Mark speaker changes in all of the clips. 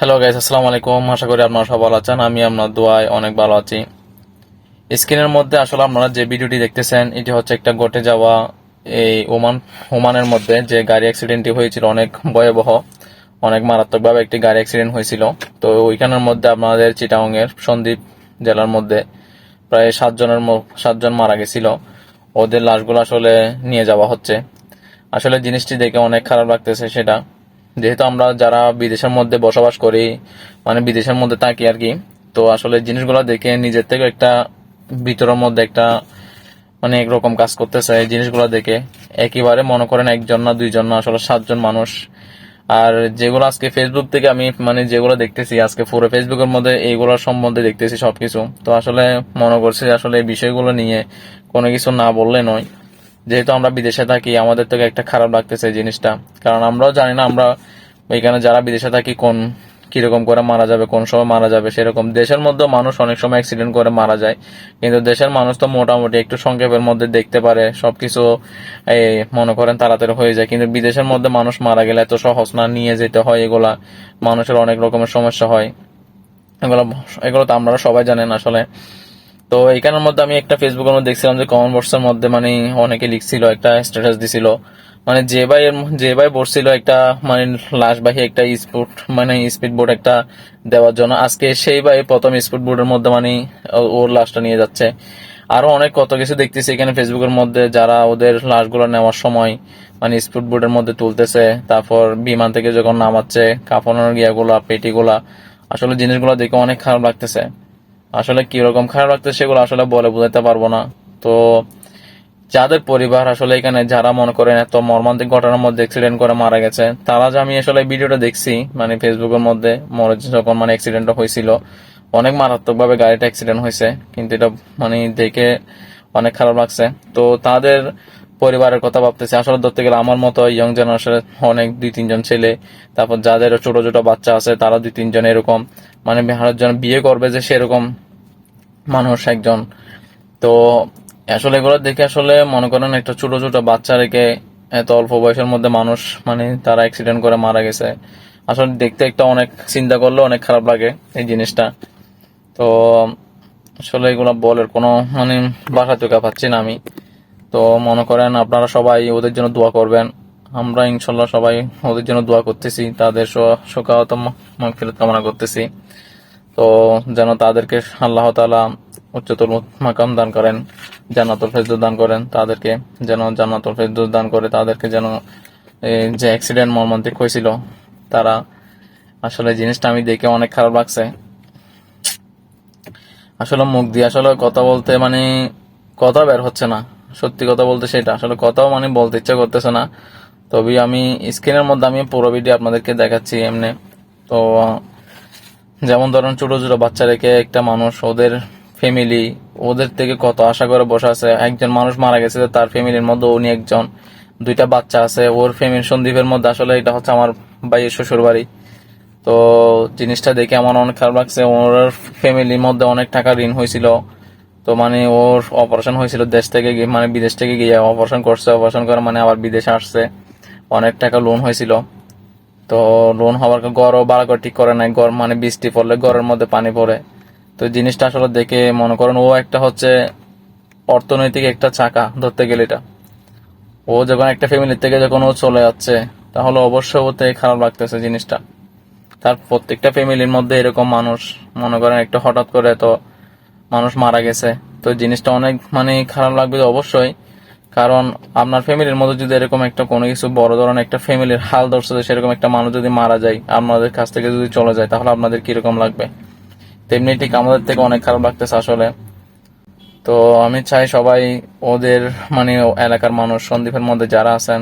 Speaker 1: Hello guys আসসালামু আলাইকুম আশা করি আপনারা সব ভালো আছেন। আমি আপনার দোয়ায় অনেক ভালো আছি। স্ক্রিনের মধ্যে আসলে আপনারা যে ভিডিওটি দেখতেছেন, এটি হচ্ছে একটা ঘটে যাওয়া এই ওমান, ওমানের মধ্যে যে গাড়ি অ্যাক্সিডেন্টটি হয়েছিল, অনেক ভয়াবহ, অনেক মারাত্মকভাবে একটি গাড়ি অ্যাক্সিডেন্ট হয়েছিল। তো ওইখানের মধ্যে আপনাদের চিটাংয়ের সন্দ্বীপ জেলার মধ্যে প্রায় সাতজনের সাতজন মারা গেছিল। ওদের লাশগুলো আসলে নিয়ে যাওয়া হচ্ছে। আসলে জিনিসটি দেখে অনেক খারাপ লাগতেছে সেটা। যেহেতু আমরা যারা বিদেশের মধ্যে বসবাস করি মানে বিদেশের মধ্যে থাকি আর কি, তো আসলে জিনিসগুলো দেখে নিজের থেকে একটা ভিতরের মধ্যে একটা মানে একরকম কাজ করতেছে এই জিনিসগুলো দেখে। একেবারে মনে করেন একজন না দুইজন না, আসলে সাতজন মানুষ। আর যেগুলো আজকে ফেসবুক থেকে আমি মানে যেগুলো দেখতেছি, আজকে পুরো ফেসবুকের মধ্যে এইগুলো সম্বন্ধে দেখতেছি সবকিছু। তো আসলে মনে করছি আসলে এই বিষয়গুলো নিয়ে কোনো কিছু না বললে নয়। যেহেতু আমরা বিদেশে থাকি, আমাদের থেকে একটা খারাপ লাগতেছে জিনিসটা। কারণ আমরাও জানি না আমরা ওইখানে যারা বিদেশে থাকি কোন কীরকম করে মারা যাবে, কোন সময় মারা যাবে, সেরকম। দেশের মধ্যে মানুষ অনেক সময় অ্যাক্সিডেন্ট করে মারা যায়। কিন্তু দেশের মানুষ তো মোটামুটি একটু সংক্ষেপের মধ্যে দেখতে পারে, সবকিছু এই মনে করেন তাড়াতাড়ি হয়ে যায়। কিন্তু বিদেশের মধ্যে মানুষ মারা গেলে এত সহজ না, নিয়ে যেতে হয় এগুলা। মানুষের অনেক রকমের সমস্যা হয়। এগুলো এগুলো তো আমরা সবাই জানেন আসলে। তো এখানের মধ্যে আমি একটা ফেসবুকের মধ্যে দেখছিলাম যে কমেন্ট বক্সের মধ্যে মানে অনেকে লিখছিল, একটা স্ট্যাটাস দিছিল। মানে যে ভাই যে ভাই বসছিল একটা মানে লাশ বাহি একটা স্পিড মানে স্পিড বোট একটা দেওয়ার জন্য। আজকে সেই ভাই প্রথম স্পিড বোটের মধ্যে মানে ওর লাশটা নিয়ে যাচ্ছে। আরও অনেক কত কিছু দেখতেছি এখানে ফেসবুকের মধ্যে, যারা ওদের লাশগুলো নেওয়ার সময় মানে স্পিড বোটের মধ্যে তুলতেছে। তারপর বিমান থেকে যখন নামাচ্ছে কাফনের গিয়াগুলা, পেটিগুলা, আসলে জিনিসগুলো দেখে অনেক খারাপ লাগতেছে। আসলে কীরকম খারাপ লাগতেছে সেগুলো আসলে বলে বোঝাতে পারব না। তো যাদের পরিবার আসলে এখানে যারা মনে করেন এত মর্মান্তিক ঘটনার মধ্যে অ্যাক্সিডেন্ট করে মারা গেছে, তারা যে আমি আসলে ভিডিওটা দেখছি মানে ফেসবুকের মধ্যে হচ্ছে যখন মানে অ্যাক্সিডেন্টটা হয়েছিল, অনেক মারাত্মক ভাবে গাড়িটা অ্যাক্সিডেন্ট হয়েছে, কিন্তু এটা মানে দেখে অনেক খারাপ লাগছে। তো তাদের পরিবারের কথা ভাবতেছি। আসলে ধরতে গেলে আমার মতো ইয়ং জেনারেশনের অনেক দুই, তিনজন ছেলে, তারপর যাদের ছোট ছোট বাচ্চা আছে, তারা দুই, তিনজন এরকম। মানে জন বিয়ে করবে যে সেরকম মানুষ একজন। তো আসলে এগুলো দেখে আসলে মনে করেন একটা ছোট ছোট বাচ্চা রেখে এত অল্প বয়সের মধ্যে মানুষ মানে তারা অ্যাক্সিডেন্ট করে মারা গেছে। আসলে দেখতে একটা অনেক চিন্তা করলে অনেক খারাপ লাগে এই জিনিসটা। তো আসলে এগুলো বলের কোনো মানে বাসা চোখা পাচ্ছি না আমি। তো মনে করেন আপনারা সবাই ওদের জন্য দোয়া করবেন। আমরা ইনশাল্লাহ সবাই ওদের জন্য দোয়া করতেছি, তাদের শোকাহত মাগফিরাত কামনা করতেছি। তো যেন তাদেরকে আল্লাহ তাআলা উচ্চতর মাকাম দান করেন, জান্নাতুল ফেরদৌস দান করেন, তাদেরকে যেন জান্নাতুল ফেরদৌস দান করে, তাদেরকে যেন যে অ্যাক্সিডেন্ট মর্মান্তিক হয়েছিল, তারা আসলে জিনিসটা আমি দেখে অনেক খারাপ লাগছে। আসলে মুখ দিয়ে আসলে কথা বলতে মানে কথা বের হচ্ছে না। সত্যি কথা বলতে সেটা। আসলে কথাও মানে বলতে ইচ্ছা করতেছে না। তবে আমি স্ক্রিনের মধ্যে আমি পুরো ভিডিও আপনাদেরকে দেখাচ্ছি এমনি। তো, যেমন ধরেন ছোট ছোট বাচ্চা রেখে একটা মানুষ, ওদের ফ্যামিলি ওদের থেকে কত আশা করে বসে আছে। একজন মানুষ মারা গেছে তার ফ্যামিলির মধ্যে উনি একজন। দুইটা বাচ্চা আছে, ওর ফ্যামিলি সন্দীপের মধ্যে আসলে এটা হচ্ছে আমার ভাইয়ের শ্বশুর বাড়ি তো, জিনিসটা দেখে আমার অনেক খারাপ লাগছে। ওর ফ্যামিলির মধ্যে অনেক টাকা ঋণ হয়েছিল। তো মানে ওর অপারেশন হয়েছিল দেশ থেকে মানে বিদেশ থেকে গিয়ে অপারেশন করছে অপারেশন করে মানে আবার বিদেশে আসছে। অনেক টাকা লোন হয়েছিল। তো লোন হওয়ার গড়ও বাড়া করে ঠিক করে নাই, গড় মানে বৃষ্টি পড়লে গড়ের মধ্যে পানি পড়ে। তো জিনিসটা আসলে দেখে মনে করেন, ও একটা হচ্ছে অর্থনৈতিক একটা চাকা ধরতে গেলে এটা। ও যখন একটা ফ্যামিলির থেকে যখন ও চলে যাচ্ছে, তাহলে অবশ্যই ওতে খারাপ লাগতেছে জিনিসটা। তার প্রত্যেকটা ফ্যামিলির মধ্যে এরকম মানুষ, মনে করেন একটা হঠাৎ করে তো মানুষ মারা গেছে। তো জিনিসটা অনেক মানে খারাপ লাগবে অবশ্যই, কারণ আপনার ফ্যামিলির মধ্যে যদি এরকম একটা কোনো কিছু বড় ধরনের একটা ফ্যামিলির হাল ধরছে সেরকম একটা মানুষ যদি মারা যায়, আপনাদের কাছ থেকে যদি চলে যায়, তাহলে আপনাদের কীরকম লাগবে? তেমনি ঠিক আমাদের থেকে অনেক খারাপ লাগতেছে আসলে। তো আমি চাই সবাই ওদের মানে এলাকার মানুষ, সন্দীপের মধ্যে যারা আছেন,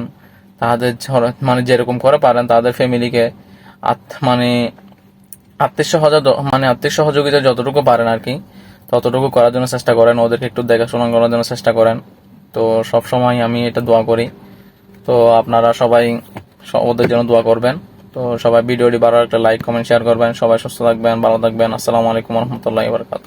Speaker 1: তাদের মানে যেরকম করে পারেন, তাদের ফ্যামিলিকে মানে আত্মীয় সহযোগ মানে আত্মীয় সহযোগিতা যতটুকু পারেন আর কি। ততটুকু করার জন্য চেষ্টা করেন, ওদেরকে একটু দেখাশোনা করার জন্য চেষ্টা করেন। তো সব সময় আমি এটা দোয়া করি। তো আপনারা সবাই ওদের জন্য দোয়া করবেন। তো সবাই ভিডিওটি বারো একটা লাইক কমেন্ট শেয়ার করবেন। সবাই সুস্থ থাকবেন, ভালো থাকবেন। আসসালামু আলাইকুম রহমতুল্লাহ বারকাত